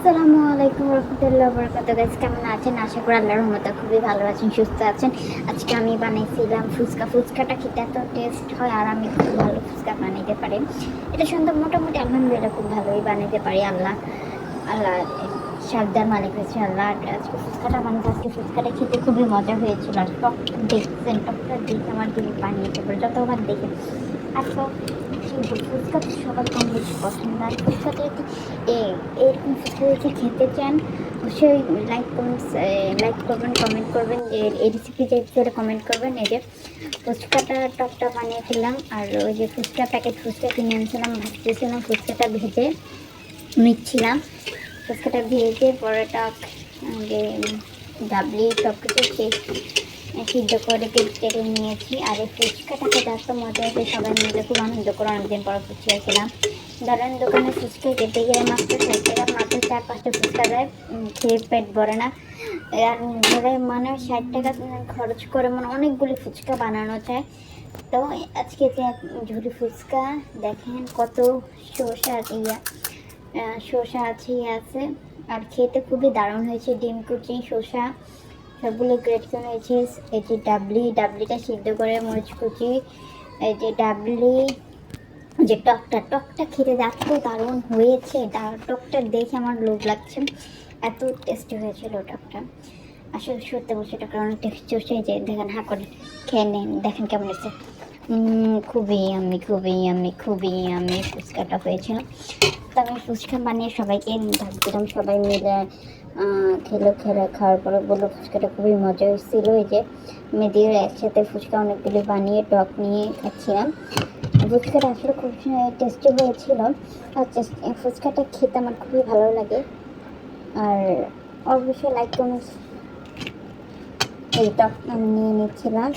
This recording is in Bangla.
আসসালামু আলাইকুম রহমতুল্লাহ বরকাত গাইজ কেমন আছেন? আশা করি আল্লাহর রহমতে খুবই ভালো আছেন, সুস্থ আছেন। আজকে আমি বানাইছিলাম ফুচকা। ফুচকাটা খেতে এত টেস্ট হয় আর আমি খুব ভালো ফুচকা বানাইতে পারি। এটা সুন্দর মোটামুটি আলহামদুলিল্লাহ খুব ভালোই বানাইতে পারি। আল্লাহ আল্লাহ সাবধান মালিক হয়েছে আল্লাহ। আজকে ফুচকাটা বানাতে আজকে ফুচকাটা খেতে খুবই মজা হয়েছিল। আর টক দেখছেন, টকটা দেখে আমার দিকে বানিয়েছে পারে যতবার দেখে আর কিন্তু ফুচকা তো সবার কম বেশি পছন্দ আর ফুচকাটা যদি এরকম ফুচকা যদি খেতে চান অবশ্যই লাইক লাইক করবেন কমেন্ট করবেন যে এই রেসিপি যে কমেন্ট করবেন এই যে ফুচকাটা টকটা বানিয়ে আর ওই যে ফুচকা প্যাকেট ফুচকা কিনে আনছিলাম ভাজতেছিলাম ফুচকাটা ভেজে নিচ্ছিলাম ফুচকাটা ভেজে পরে টক যে ডাবলি সব কিছু সিদ্ধ করে কেটে নিয়েছি। আর এই ফুচকাটাকে এত মজা হয়েছে সবাই মিলে খুব আনন্দ করে অনেকদিন পর ফুচকা খেলাম। ধরেন দোকানে ফুচকা খেতে গেলে মাত্র ষাট টাকা, মাত্র চার, পাঁচটা ফুচকা দেয় খেয়ে পেট ভরে না। আর ধরে মানে ষাট টাকা খরচ করে মানে অনেকগুলি ফুচকা বানানো যায়। তো আজকে যে ঝুড়ি ফুচকা, দেখেন কত শসা ইয়া শসা আছে ইয়ে আছে। আর খেতে খুবই দারুণ হয়েছে, ডিম কুচি, শসা। সবগুলো গ্রেট করে যে ডাবলি ডাবলিটা সিদ্ধ করে মরিচ কুচি। এই যে ডাবলি যে টকটা টকটা খেতে এত দারুণ হয়েছে। টকটা দেখে আমার লোভ লাগছে। এত টেস্টি হয়েছিল টকটা। আসলে সত্যি বলছি টকটা অনেক টেস্টি হচ্ছে যে দেখেন, হা করে খেয়ে নেন। দেখেন কেমন হয়েছে। খুবই আমি খুবই আমি খুবই আমি ফুচকাটা হয়েছিল। আমি ফুচকা বানিয়ে সবাইকে ভাবছিলাম সবাই মিলে খেলো খেলে খাওয়ার পরে বলল ফুচকাটা খুবই মজা হয়েছিল এই যে মেয়েদের একসাথে ফুচকা অনেকগুলো বানিয়ে, টক নিয়ে খাচ্ছিলাম। ফুচকাটা আসলে খুব টেস্টি হয়েছিল। আর ফুচকাটা খেতে আমার খুবই ভালো লাগে। আর অবশ্যই লাইক কমেন্টস এই টক আমি নিয়ে নিচ্ছিলাম।